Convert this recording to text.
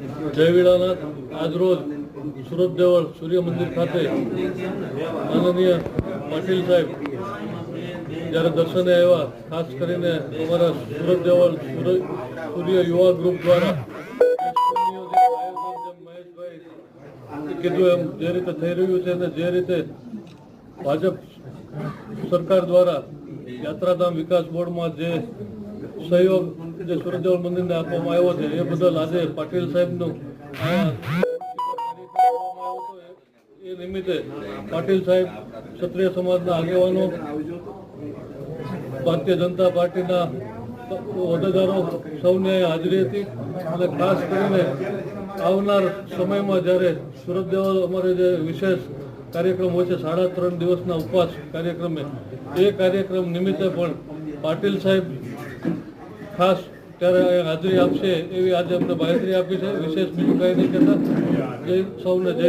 જયવીડાનાથ આજરોજ સુરત દેવળ સૂર્ય મંદિર ખાતે માનનીય પાટીલ સાહેબ જ્યારે દર્શને આવ્યા, ખાસ કરીને અમારા સુરત દેવળ સૂર્ય યુવા ગ્રુપ દ્વારા કીધું એમ જે રીતે થઈ રહ્યું છે અને જે રીતે ભાજપ સરકાર દ્વારા યાત્રાધામ વિકાસ બોર્ડમાં જે સહયોગ જે સુરજવલ મંદિરને આપવામાં આવ્યો છે, એ બદલ આજે પાટીલ સાહેબનું એ નિમિત્તે પાટીલ સાહેબ ક્ષત્રિય સમાજના આગેવાનો, ભારતીય જનતા પાર્ટીના હોદ્દેદારો સૌને હાજરી હતી અને ખાસ કરીને આવનાર સમયમાં જ્યારે સુરત દેવળ અમારે જે વિશેષ કાર્યક્રમ હોય છે, સાડા ત્રણ દિવસના ઉપવાસ કાર્યક્રમે, એ કાર્યક્રમ નિમિત્તે પણ પાટીલ સાહેબ ખાસ ત્યારે હાજરી આપશે એવી આજે અમને માહિતી આપી છે. વિશેષ બીજું કંઈ નહીં કહેતા. જય સૌને જય